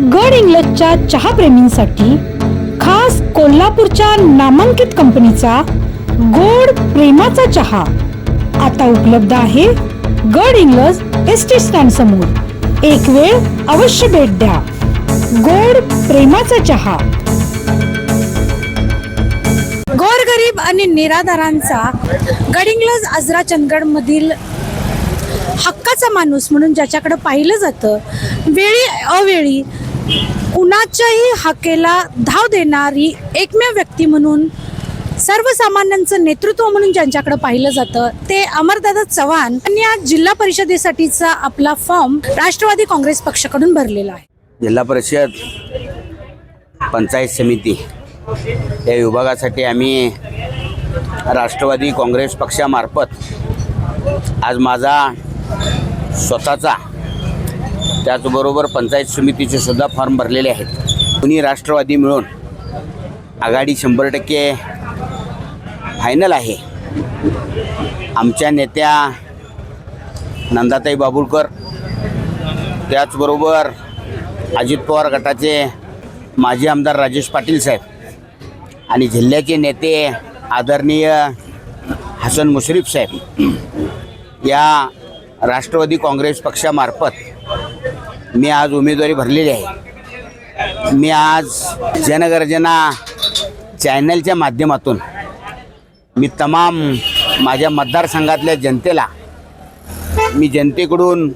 गड इंग्लजच्या चहाप्रेमींसाठी खास कोल्हापूरच्या नामांकित कंपनीचा गोड प्रेमाचा चहा आता उपलब्ध आहे गड इंग्लज एस टी स्टँड समोर. एक वेळ अवश्य भेट द्या. गोड प्रेमाचा चहा. गोरगरीब आणि निराधारांचा गडिंग्लज आजरा चंदगड मधील हक्काचा माणूस म्हणून ज्याच्याकडे पाहिलं जातं वेळी अवेळी कुणाच्याही हाकेला धाव देणारी एकमेव व्यक्ती म्हणून सर्वसामान्यांचं नेतृत्व म्हणून ज्यांच्याकडे पाहिलं जातं ते अमरदादा चव्हाण यांनी आज जिल्हा परिषदेसाठीचा आपला फॉर्म राष्ट्रवादी काँग्रेस पक्षाकडून भरलेला आहे. जिल्हा परिषद पंचायत समिती या विभागासाठी आम्ही राष्ट्रवादी काँग्रेस पक्षामार्फत आज माझा स्वतःचा त्याचबरोबर पंचायत समितीचे सुद्धा फॉर्म भरलेले आहेत. दोन्ही राष्ट्रवादी मिळून आघाडी शंभर टक्के फायनल आहे. आमच्या नेत्या नंदाताई बाबुळकर त्याचबरोबर अजित पवार गटाचे माजी आमदार राजेश पाटील साहेब आणि जिल्ह्याचे नेते आदरणीय हसन मुश्रीफ साहेब या राष्ट्रवादी काँग्रेस पक्षामार्फत मी आज उमेदवारी भरलेली आहे. मी आज जनगर्जना चॅनलच्या माध्यमातून मी तमाम माझ्या मतदारसंघातल्या जनतेला मी जनतेकडून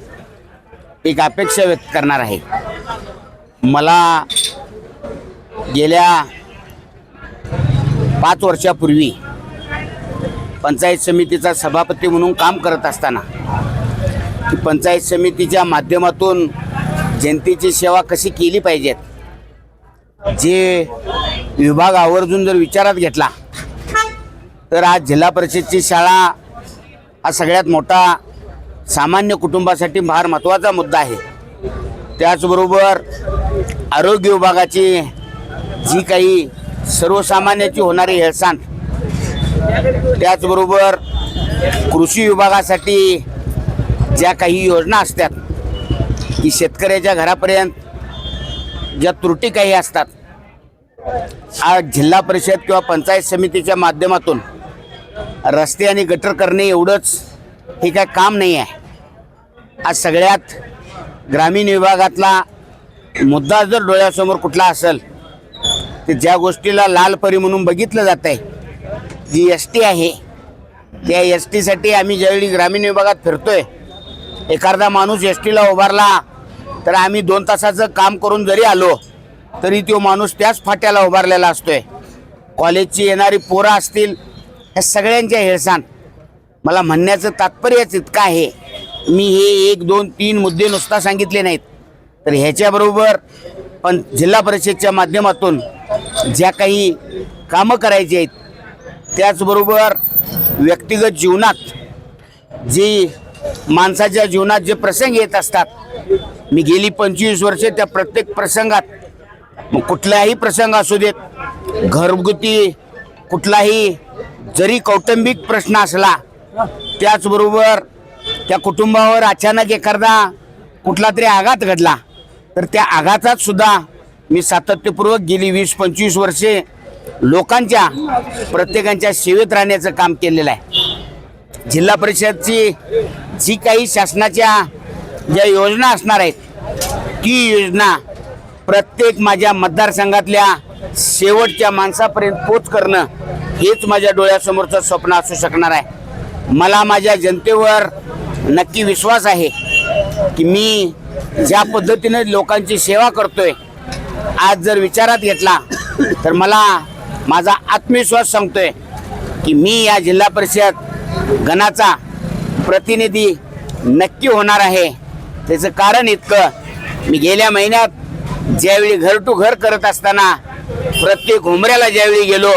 एक अपेक्षा व्यक्त करणार आहे. मला गेल्या पाच वर्षापूर्वी पंचायत समितीचा सभापती म्हणून काम करत असताना पंचायत समितीच्या माध्यमातून जनतेची सेवा कशी केली पाहिजेत? जे विभाग आवर्जून जर विचारात घेतला तर आज जिल्हा परिषदची शाळा हा सगळ्यात मोठा सामान्य कुटुंबासाठी फार महत्त्वाचा मुद्दा आहे. त्याचबरोबर आरोग्य विभागाची जी काही सर्वसामान्याची होणारी हेळसांड त्याचबरोबर कृषी विभागासाठी ज्या काही योजना असतात की शेतकऱ्याच्या घरापर्यंत ज्या त्रुटी काही असतात आज जिल्हा परिषद किंवा पंचायत समितीच्या माध्यमातून रस्ते आणि गटर करणे एवढंच हे काय काम नाही आहे. आज सगळ्यात ग्रामीण विभागातला मुद्दा जर डोळ्यासमोर कुठला असेल तर ज्या गोष्टीला लाल परी म्हणून बघितलं जात आहे जी एस टी आहे त्या एस टीसाठी आम्ही ज्यावेळी ग्रामीण विभागात फिरतोय एखादा माणूस एस टीला उभारला तर आम्ही दोन तासाचं काम करून जरी आलो तरी तो माणूस त्याच फाट्याला उभारलेला असतोय. कॉलेजची येणारी पोरं असतील ह्या सगळ्यांच्या हेळसांड मला म्हणण्याचं तात्पर्यच इतकं आहे मी हे एक दोन तीन मुद्दे नुसता सांगितले नाहीत. तर ह्याच्याबरोबर पण जिल्हा परिषदच्या माध्यमातून ज्या काही कामं करायची आहेत त्याचबरोबर व्यक्तिगत जीवनात जी माणसाच्या जीवनात जे प्रसंग येत असतात मी गेली पंचवीस वर्षे त्या प्रत्येक प्रसंगात मग कुठलाही प्रसंग असू देत घरगुती कुठलाही जरी कौटुंबिक प्रश्न असला त्याचबरोबर त्या कुटुंबावर अचानक एखादा कुठला तरी आघात घडला तर त्या आघातात सुद्धा मी सातत्यपूर्वक गेली वीस पंचवीस वर्षे लोकांच्या प्रत्येकांच्या सेवेत राहण्याचं काम केलेलं आहे. जिल्हा परिषदची जी काही शासनाच्या ज्या योजना असणार आहेत ती योजना प्रत्येक माझ्या मतदारसंघातल्या शेवटच्या माणसापर्यंत पोच करणं हेच माझ्या डोळ्यासमोरचं स्वप्न असू शकणार आहे. मला माझ्या जनतेवर नक्की विश्वास आहे की मी ज्या पद्धतीने लोकांची सेवा करतोय आज जर विचारात घेतला तर मला माझा आत्मविश्वास सांगतोय की मी या जिल्हा परिषद गणाचा प्रतिनिधी नक्की होणार आहे. त्याचं कारण इतकं मी गेल्या महिन्यात ज्यावेळी घर टू घर करत असताना प्रत्येक घुमऱ्याला ज्यावेळी गेलो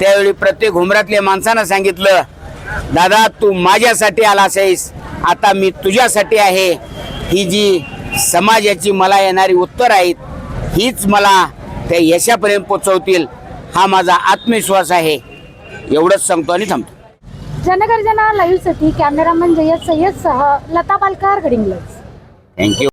त्यावेळी प्रत्येक घुमऱ्यातल्या माणसानं सांगितलं दादा तू माझ्यासाठी आलास आहेस आता मी तुझ्यासाठी आहे. ही जी समाजाची मला येणारी उत्तर आहेत हीच मला त्या यशापर्यंत पोचवतील हा माझा आत्मविश्वास आहे. एवढंच सांगतो आणि थांबतो. जनगर्जना लाईव्हसाठी कॅमेरामन जय्यद सय्यदसह लता पालकर गडिंग्लज थँक्यू